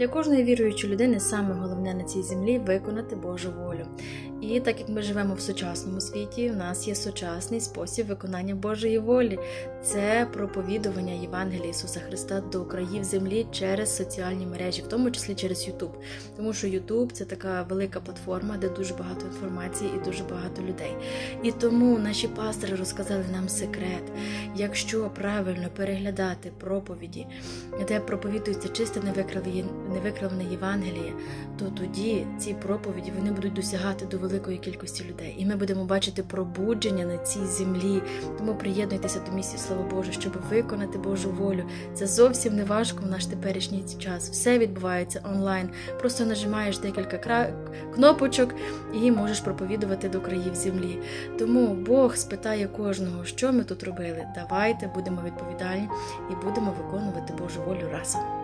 Для кожної віруючої людини саме головне на цій землі виконати Божу волю. І так як ми живемо в сучасному світі, у нас є сучасний спосіб виконання Божої волі. Це проповідування Євангелія Ісуса Христа до країв землі через соціальні мережі, в тому числі через Ютуб. Тому що Ютуб це така велика платформа, де дуже багато інформації і дуже багато людей. І тому наші пастори розказали нам секрет. Якщо правильно переглядати проповіді, де проповідується чисте невикривлене Євангеліє, то тоді ці проповіді вони будуть досягати до великої кількості людей. І ми будемо бачити пробудження на цій землі. Тому приєднуйтеся до місії Слава Боже, щоб виконати Божу волю. Це зовсім не важко в наш теперішній час. Все відбувається онлайн. Просто нажимаєш декілька кра... кнопочок і можеш проповідувати до країв землі. Тому Бог спитає кожного, що ми тут робили. Давайте будемо відповідальні і будемо виконувати Божу волю разом.